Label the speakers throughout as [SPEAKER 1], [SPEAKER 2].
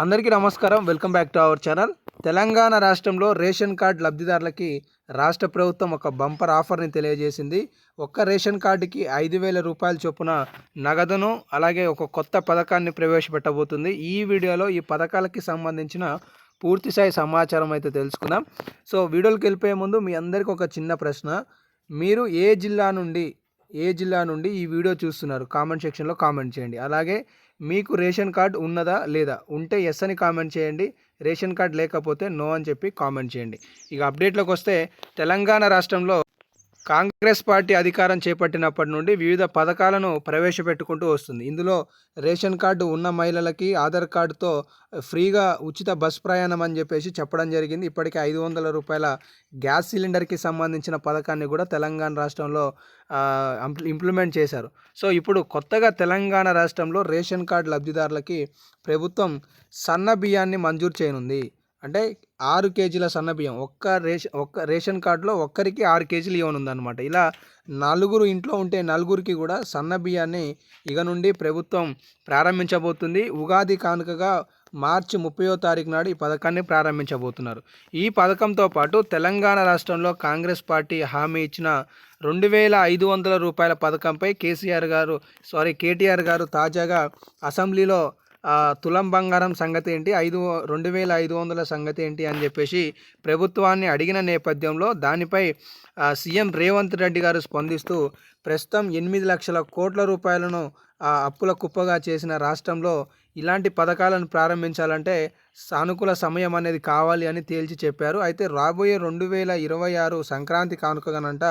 [SPEAKER 1] అందరికీ నమస్కారం. Welcome back to our channel. Telangana రాష్ట్రంలో రేషన్ కార్డు లబ్ధిదారులకి రాష్ట్ర ప్రభుత్వం ఒక బంపర్ ఆఫర్ని తెలియజేసింది. ఒక్క రేషన్ కార్డుకి ఐదు వేల రూపాయల చొప్పున నగదును అలాగే ఒక కొత్త పథకాన్ని ప్రవేశపెట్టబోతుంది. ఈ వీడియోలో ఈ పథకాలకి సంబంధించిన పూర్తిస్థాయి సమాచారం అయితే తెలుసుకుందాం. సో వీడియోకి వెళ్ళిపోయే ముందు మీ అందరికీ ఒక చిన్న ప్రశ్న. మీరు ఏ జిల్లా నుండి ఏ జిల్లా నుండి ఈ వీడియో చూస్తున్నారు కామెంట్ సెక్షన్లో కామెంట్ చేయండి. అలాగే మీకు రేషన్ కార్డ్ ఉన్నదా లేదా ఉంటే ఎస్ అని కామెంట్ చేయండి రేషన్ కార్డ్ లేకపోతే నో అని చెప్పి కామెంట్ చేయండి. ఇక అప్డేట్లోకి వస్తే తెలంగాణ రాష్ట్రంలో కాంగ్రెస్ పార్టీ అధికారం చేపట్టినప్పటి నుండి వివిధ పథకాలను ప్రవేశపెట్టుకుంటూ వస్తుంది. ఇందులో రేషన్ కార్డు ఉన్న మహిళలకి ఆధార్ కార్డుతో ఫ్రీగా ఉచిత బస్ ప్రయాణం అని చెప్పేసి చెప్పడం జరిగింది. ఇప్పటికే ఐదు వందల రూపాయల గ్యాస్ సిలిండర్కి సంబంధించిన పథకాన్ని కూడా తెలంగాణ రాష్ట్రంలో ఇంప్లిమెంట్ చేశారు. సో ఇప్పుడు కొత్తగా తెలంగాణ రాష్ట్రంలో రేషన్ కార్డు లబ్ధిదారులకి ప్రభుత్వం సన్న బియ్యాన్ని మంజూరు చేయనుంది. అంటే ఆరు కేజీల సన్నబియ్యం ఒక్క రేషన్ ఒక్క రేషన్ కార్డులో ఒక్కరికి ఆరు కేజీలు ఇవ్వనుందనమాట ఇలా నలుగురు ఇంట్లో ఉంటే నలుగురికి కూడా సన్నబియ్యాన్ని ఇక నుండి ప్రభుత్వం ప్రారంభించబోతుంది. ఉగాది కానుకగా మార్చి ముప్పయో తారీఖు నాడు ఈ పథకాన్ని ప్రారంభించబోతున్నారు. ఈ పథకంతో పాటు తెలంగాణ రాష్ట్రంలో కాంగ్రెస్ పార్టీ హామీ ఇచ్చిన రెండు వేల ఐదు వందల రూపాయల పథకంపై కేసీఆర్ గారు సారీ కేటీఆర్ గారు తాజాగా అసెంబ్లీలో తులం బంగారం సంగతి ఏంటి? ఐదు రెండు వేల ఐదు వందల సంగతి ఏంటి అని చెప్పేసి ప్రభుత్వాన్ని అడిగిన నేపథ్యంలో దానిపై సీఎం రేవంత్ రెడ్డి గారు స్పందిస్తూ ప్రస్తుతం ఎనిమిది లక్షల కోట్ల రూపాయలను అప్పుల కుప్పగా చేసిన రాష్ట్రంలో ఇలాంటి పథకాలను ప్రారంభించాలంటే సానుకూల సమయం అనేది కావాలి అని తేల్చి చెప్పారు. అయితే రాబోయే రెండు వేల ఇరవై ఆరు సంక్రాంతి కానుకగానంట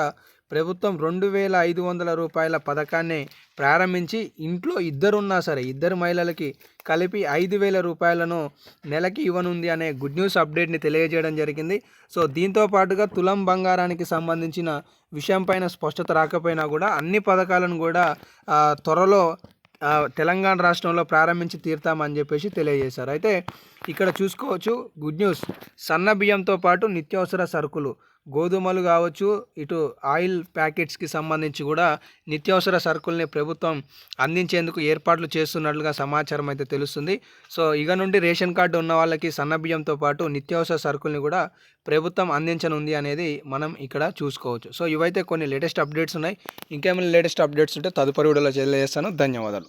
[SPEAKER 1] ప్రభుత్వం రెండు వేల ఐదు వందల రూపాయల పథకాన్ని ప్రారంభించి ఇంట్లో ఇద్దరున్నా సరే ఇద్దరు మహిళలకి కలిపి ఐదు వేల రూపాయలను నెలకి ఇవ్వనుంది అనే గుడ్ న్యూస్ అప్డేట్ని తెలియజేయడం జరిగింది. సో దీంతో పాటుగా తులం బంగారానికి సంబంధించిన విషయం పైన స్పష్టత రాకపోయినా కూడా అన్ని పథకాలను కూడా త్వరలో తెలంగాణ రాష్ట్రంలో ప్రారంభించి తీరుతామని చెప్పేసి తెలియజేశారు. అయితే ఇక్కడ చూసుకోవచ్చు గుడ్ న్యూస్ సన్న బియ్యంతో పాటు నిత్యావసర సరుకులు గోధుమలు కావచ్చు ఇటు ఆయిల్ ప్యాకెట్స్కి సంబంధించి కూడా నిత్యావసర సరుకుల్ని ప్రభుత్వం అందించేందుకు ఏర్పాట్లు చేస్తున్నట్లుగా సమాచారం అయితే తెలుస్తుంది. సో ఇక నుండి రేషన్ కార్డు ఉన్న వాళ్ళకి సన్నబియ్యంతో పాటు నిత్యావసర సరుకుల్ని కూడా ప్రభుత్వం అందించనుంది అనేది మనం ఇక్కడ చూసుకోవచ్చు. సో ఇవైతే కొన్ని లేటెస్ట్ అప్డేట్స్ ఉన్నాయి. ఇంకేమైనా లేటెస్ట్ అప్డేట్స్ ఉంటే తదుపరి వీడియోలో చేస్తాను ధన్యవాదాలు.